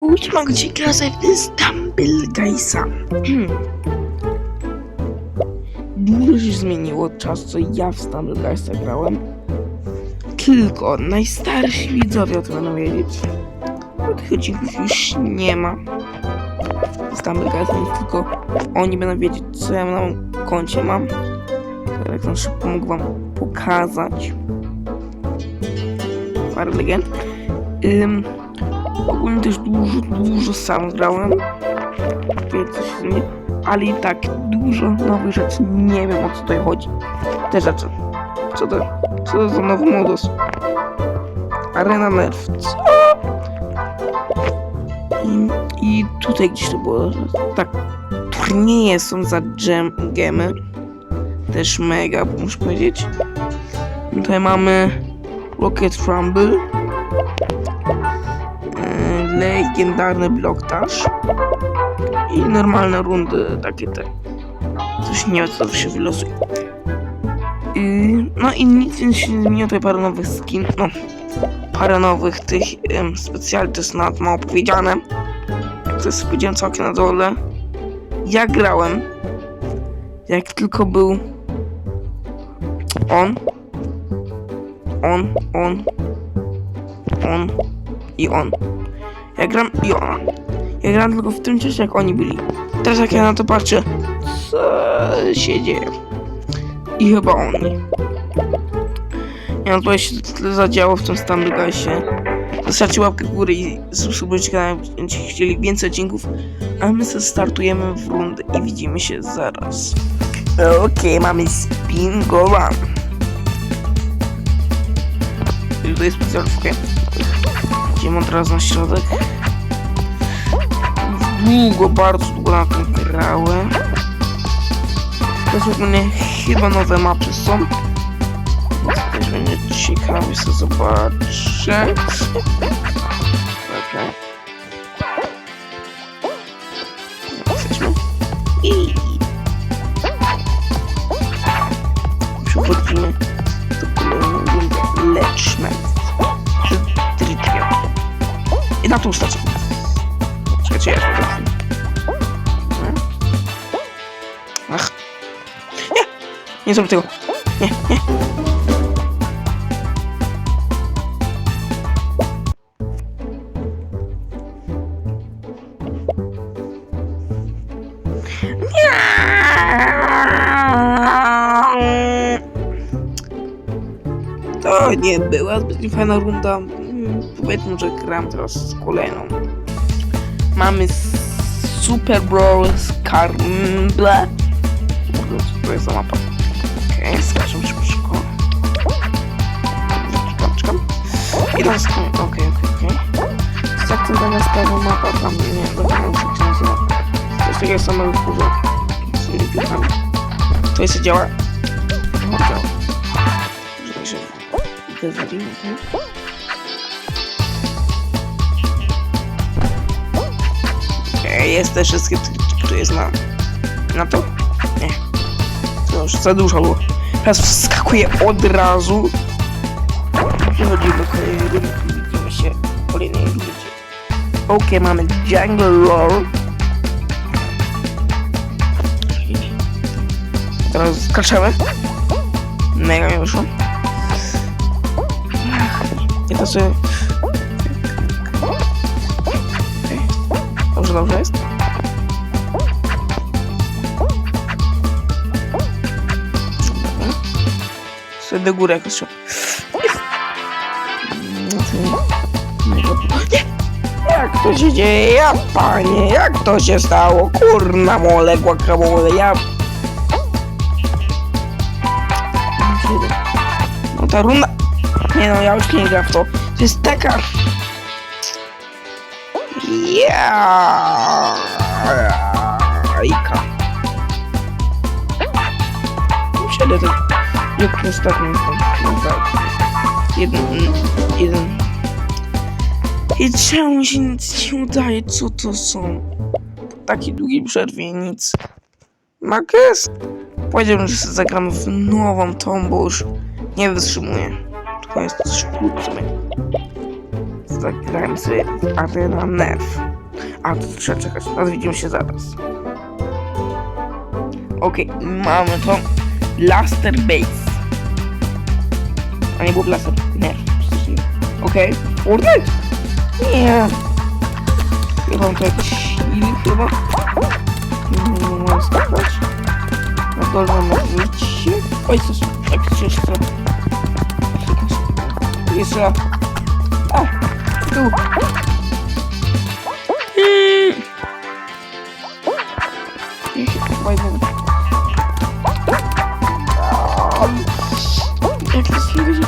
Pójdźmy gdzie gra ze Stumble Guysa. Dużo się zmieniło od czasu, ja w Stumble Guysa grałem. Tylko najstarsi widzowie o tym będą wiedzieć. Odcinków już nie ma. Stumble Guysa, więc tylko oni będą wiedzieć, co ja na koncie mam. Jak na szybko mógł wam pokazać. Parę legend. Ogólnie też dużo, dużo sam grałem. Więc coś zmieni. Ale i tak dużo nowych rzeczy. Nie wiem o co tutaj chodzi. Te rzeczy. Co to? Co to za nowy modus? Arena Nerf. Co? I, I tutaj gdzieś to było. Tak. Turnieje są za gem, gemy. Też mega, muszę powiedzieć. Tutaj mamy Rocket Rumble. Legendarny Block Dash. I normalne rundy, takie te. Coś nie wiem, co się wylosuje. Yy, no i nic więc się nie zmieniło, tutaj parę nowych skin, no parę nowych tych um, specjalnie to jest nawet mało powiedziane. Jak to powiedziałem całkiem na dole. Ja grałem, jak tylko był on, on, on, on i on. Ja gram i on. Ja grałem tylko w tym czasie, jak oni byli. Teraz jak ja na to patrzę, co się dzieje? I chyba oni. Ja no tutaj się tyle zadziało w tym Stumble Guysie. Zostawcie łapkę w górę i subskrybujcie kanał, będziecie chcieli więcej odcinków. A my startujemy w rundę i widzimy się zaraz. Okej, mamy spin go run. Tutaj specjalówkę. Idziemy od razu na środek. Długo, bardzo długo na tym grałem. Jest ogólnie chyba nowe mapy są. Też będzie ciekawie sobie zobaczę. Okej. Na tą stację. Czekajcie, ja to Ach. Nie! Nie zrobię tego. Nie. Nie! To nie była zbyt fajna runda. Powiedzmy, że gram teraz kolejną. Mamy Super Brawl Scramble. Co to jest za mapa? Okej, okay, skaczę szybko. Czekam, czekam. I teraz, okej, okej, okej. Jak to zamiast prawa mapa tam, nie wiem, muszę się nazywa. To jest takie samo w górze. Z tymi. To jest działa? No, działa. Że się idę za jest te wszystkie, które jest na... To? Nie. To już za dużo było. Teraz wskakuję od razu. Przechodzimy do kolejnej rundy i widzimy się w kolejnej rundzie. Okej, mamy Jungle Roll. Teraz skaczemy. Mega mi wyszło. I to sobie... Dobrze, dobrze jest. Sobie do góry jakoś. Nie! Jak to się dzieje? Ja panie, jak to się stało? Kurna mole, guacamole, ja... No ta runda... Nie no, ja już nie gram w to. To jest taka... Ja. Ika. Przejdę to... Jak ostatnim tam. Jeden... Jeden... I czemu się nic nie udaje? Co to są? Po takiej długiej przerwie nic. Marcus? Powiedziałbym, że sobie zagramy w nową tą, bo już nie wytrzymuję. To jest coś krótko. Zagrajmy sobie Arena Nerf. A, to trzeba czekać. No, widzimy się zaraz. Okej, mamy to. Blaster Base. A nie było Blaster. Nie. Okej. Fortnite? Nie. Chyba mam to jakiś chyba. Nie mogę skakać. Na dole mam życie. Oj, coś. Jak jeszcze. Jeszcze raz. A, tu. Mm. Nie, chyba nie mogę. Jak to jest wiedzieć?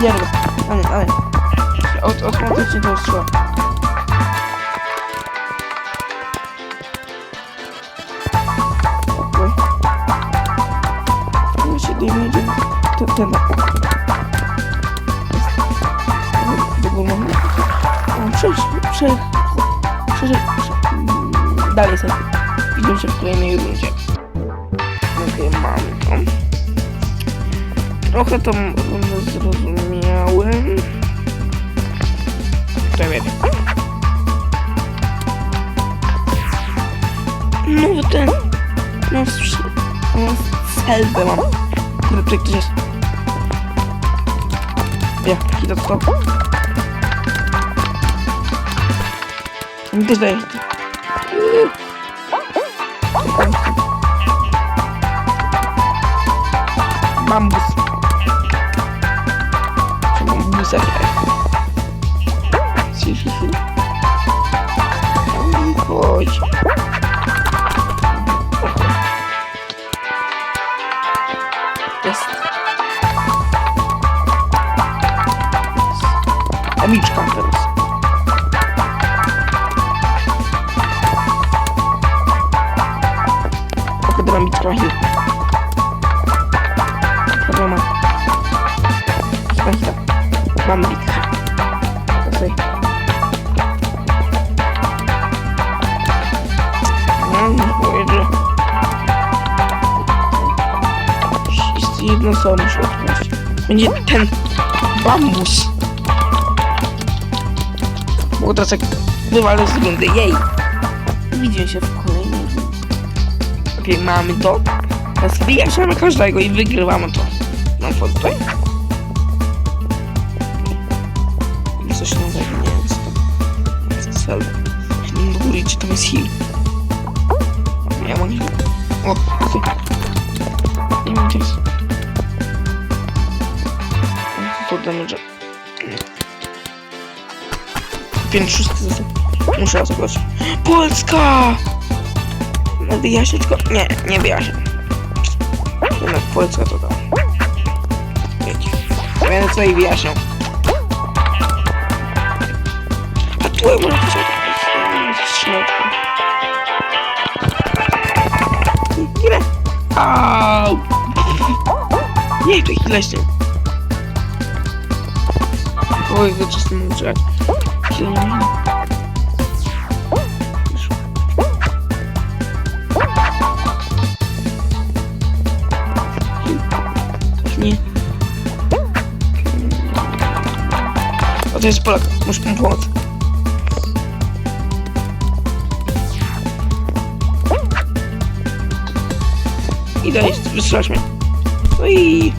Nie wiem. Ale, ale. Od, automatycznie to jest trzeba. Okej. Ten. Wygląda. Przejść, przejść. Przejść. Dalej sobie. Widzimy się w kolejnej rundzie. Okej, mamy to. Trochę rundę zrozumiałem. To wiem. No ten. No, s- no selby mam. Kurde, tutaj ktoś jest. Ja, idę to. Mi też daje. Bambus. Czy bambusa Si, Pochodna amiczka hill. Pochodna. Hita. Mam bit. Kasaj. No, pojedzie. Jest jedna osoba, muszę odpaść. Będzie ten bambus. Bo teraz jak wywalę z rundy, jej! Widzimy się mamy to. Teraz wyjaśniamy każdego i wygrywamy to. No to tutaj. Coś nowego, nie wiem co to. Cel. Nie do góry, gdzie tam jest heal. Ja mam nie O, okej. Nie wiem gdzie jest. No, To damage. 5 szósty zasób. Muszę raz. Polska! Wyjaśnić go? Nie, nie wyjaśnię. Jednak Polska to tam. Wiecie. Będę sobie wyjaśniał. A tu ja może coś. Ile? Au! Nie, to ich leśnie. Oj, wyczysty mam czekać. Chwilę to jest Polak. Muszę mu pomóc. Idę, jest, wysłać mnie. No i...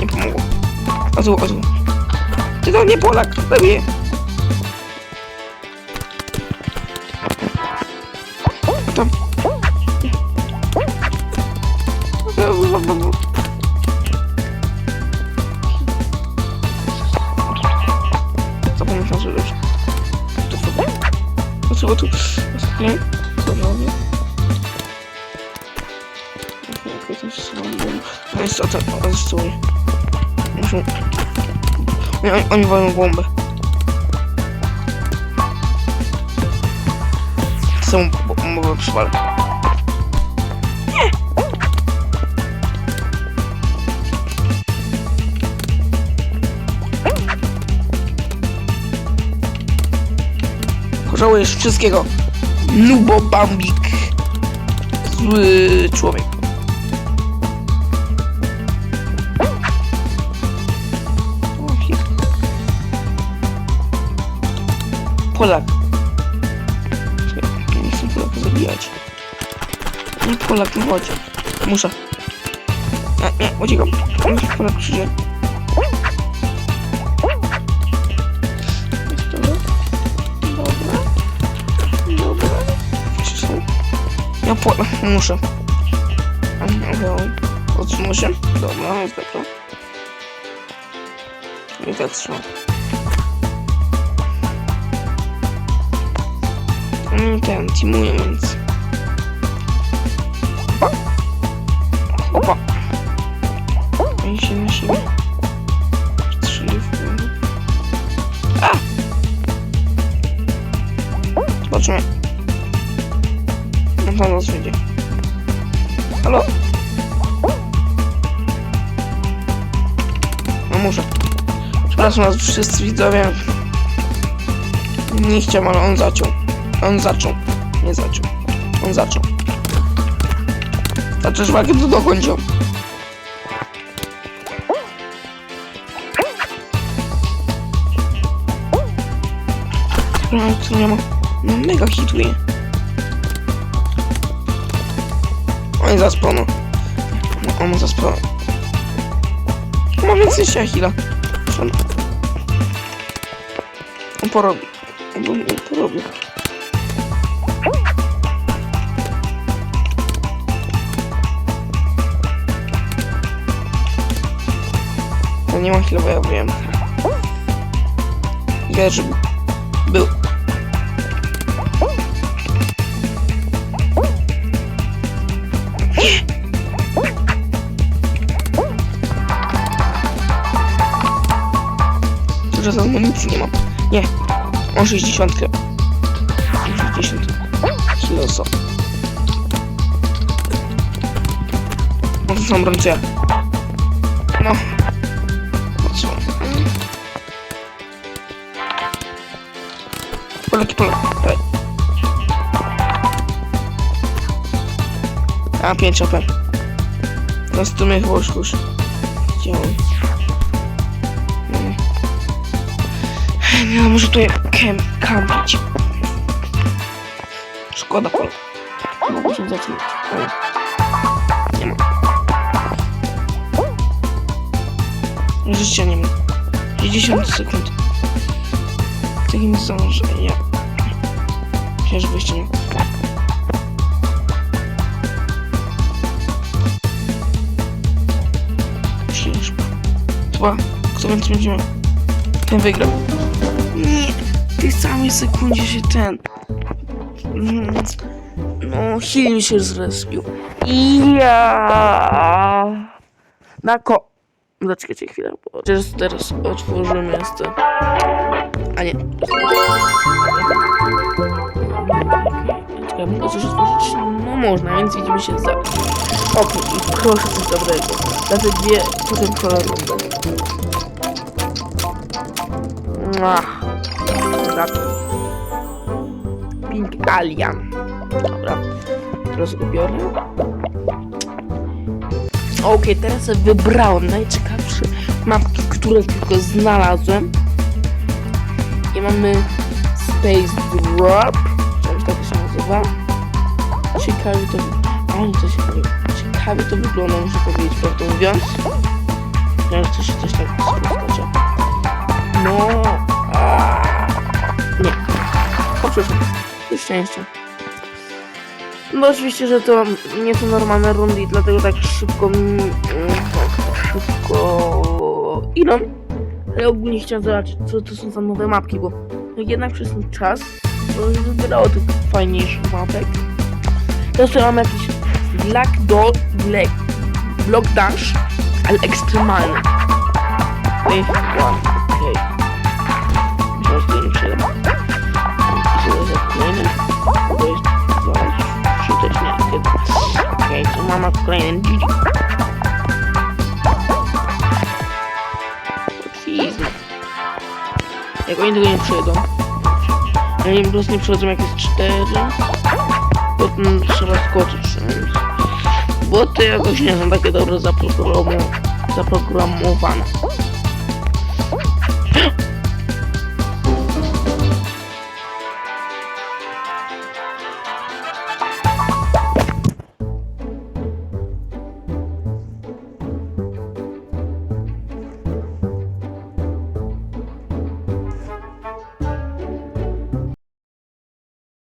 Nie pomogło. O tu, o tu. Ty to nie Polak, zabije. Tam. Oni, walą bombę. Są bombę przywalę. Pożałujesz wszystkiego. Nubo Bambik. Zły człowiek. Polak. Nie chcę Polaka zabijać. Nie, Polak, no chodź. Muszę. Nie, nie, uciekam. Muszę Polak przyjdzie. Ja Polak, muszę. Odsunął się. Dobra, jest dobrze. I tak trzymam. Mm, ten, teamuje, więc... Oni się na siebie. Strzeli w głowę. A! Zobaczymy. No to nas wyjdzie. Halo? No muszę. Przepraszam was wszyscy widzowie. Nie chciałem, ale on zaciął. On zaczął. Nie zaczął. On zaczął. Zacząć walkę to dokończył. No, co nie ma. No, mega hituje. Oj, zaspano. No, on zaspano. Ma więcej się chwila. On... porobi. On porobi. Nie ma chwilę, bo ja wiem. Żeby był. Dużo z amunicji nie mam. Nie. Mam 60. 60. Kilo są. No to są broń. No. Polaki. Daj. A, 5 AP. Z tym chyba już już. Chciałem. No, może tutaj kem, kampić. Szkoda pol. Mogę się zacząć. Nie ma. Życia nie ma. 60 sekund. Takim zdążę. Nie ma. Przyjdziesz. Chyba, kto będzie miał, ten wygrał. Nie, w tej samej sekundzie się ten... Mm, No, Hill się zrespił. Ja... Na ko... Zaczekajcie chwilę, bo teraz, otworzymy miasto. A nie. Mogę coś otworzyć? No można, więc widzimy się za... Okej, i proszę coś dobrego. Za te dwie rundy. Mua. Gratuluję. Pink Alien. Dobra. Teraz go biorę. Okej, teraz sobie wybrałem najciekawsze mapki, które tylko znalazłem. I mamy Space Drop. Się nazywa? Ciekawie to... Oni coś... Ciekawie to wygląda, muszę powiedzieć, prawdę mówiąc. Ja już coś, coś tak skoczy. No... Nie. O, przepraszam. Do szczęścia. No oczywiście, że to nie są normalne rundy dlatego tak szybko... mm, Tak szybko... Idą. Ale ogólnie chciałem zobaczyć, co to są za nowe mapki, bo jednak przez ten czas wybierało tych fajniejszych mapek. Teraz mamy jakiś Black Dot, Black, Block Dash, ale ekstremalny. Wave One, okej. To za kolejny? To jest dwa, trzy, też nie, kiedy. Okej, to mama kolejny GG. Please. Jak oni tego nie przejdą. Prostu nie przechodzą jak jest cztery. Potem trzeba skoczyć. Bo te jakoś nie są takie dobre zaprogramowane.